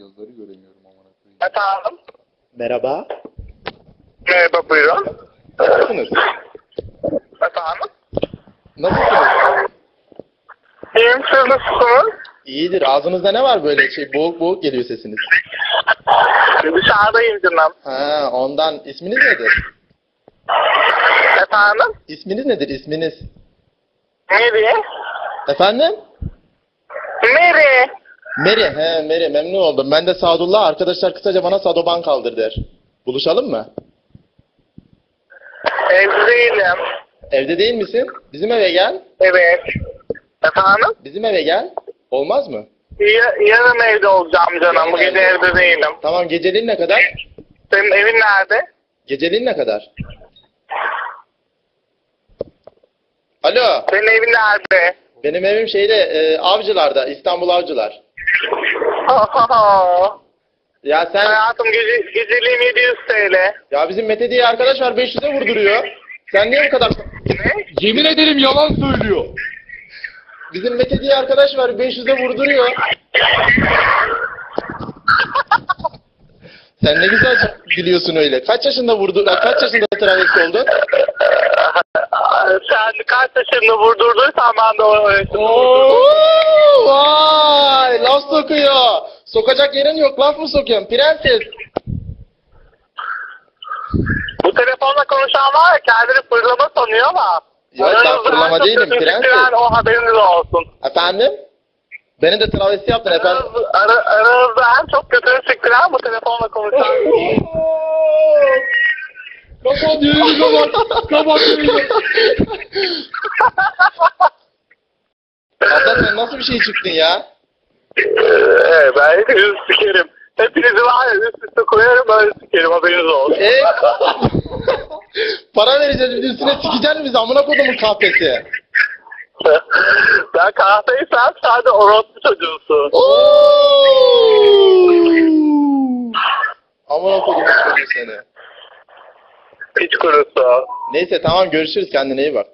Yazıları göremiyorum amına koyayım. Efendim? Merhaba. Merhaba buyurun. Nasılsınız? Efendim? Nasılsınız? İyiyim siz nasılsınız? İyidir. Ağzınızda ne var böyle şey boğuk boğuk geliyor sesiniz. Dışarıdayım canım. Ha, ondan isminiz nedir? Efendim? İsminiz nedir? İsminiz? Ne diye? Efendim? Mary. Meri. He, Meri. Memnun oldum. Ben de Sadullah. Arkadaşlar kısaca bana Sadoban kaldır der. Buluşalım mı? Evde değilim. Evde değil misin? Bizim eve gel. Evet. Efendim? Bizim eve gel. Olmaz mı? Ya, yarın evde olacağım canım. Bu gece evde değilim. Tamam geceliğin ne kadar? Senin evin nerede? Geceliğin ne kadar? Alo. Senin evin nerede? Benim evim şeyde e, Avcılar'da. İstanbul Avcılar. Ya sen Hayatım gece, geceliğim 700 TL. ya bizim Mete diye arkadaş var 500'e vurduruyor. Sen niye bu kadar Ne? Yemin ederim yalan söylüyor. Bizim Mete diye arkadaş var 500'e vurduruyor. Sen ne güzel gülüyorsun öyle. Kaç yaşında vurdu? Kaç yaşında travesti oldun? Sen kaç yaşında vurdurduysan ben de o yaşında vurdurdum. Vay! Laf sokuyor. Sokacak yerin yok. Laf mı sokuyorsun? Prenses. Bu telefonla konuşan var ya kendini fırlama sanıyor ama. Aranızda ben fırlama değilim, prenses. O haberiniz olsun. Efendim? Beni de travesti yaptın efendim. Aranızda, ara, aranızda en çok kötü fikren bu telefonla konuşan. Kapat yayını kapat. Kapat yayını. Bir şey çıktın ya? evet ben hepinizi sikerim. Hepinizi var ya üst üste koyarım böyle sikerim haberiniz olsun. E? Para vereceğiz bir de üstüne sikeceksin bizi amına kodumun kahpesi. ben kahveysem sen de orospu çocuğusun. Amına kodumun çocuğu seni. Piç kurusu. Neyse tamam görüşürüz kendine iyi bak.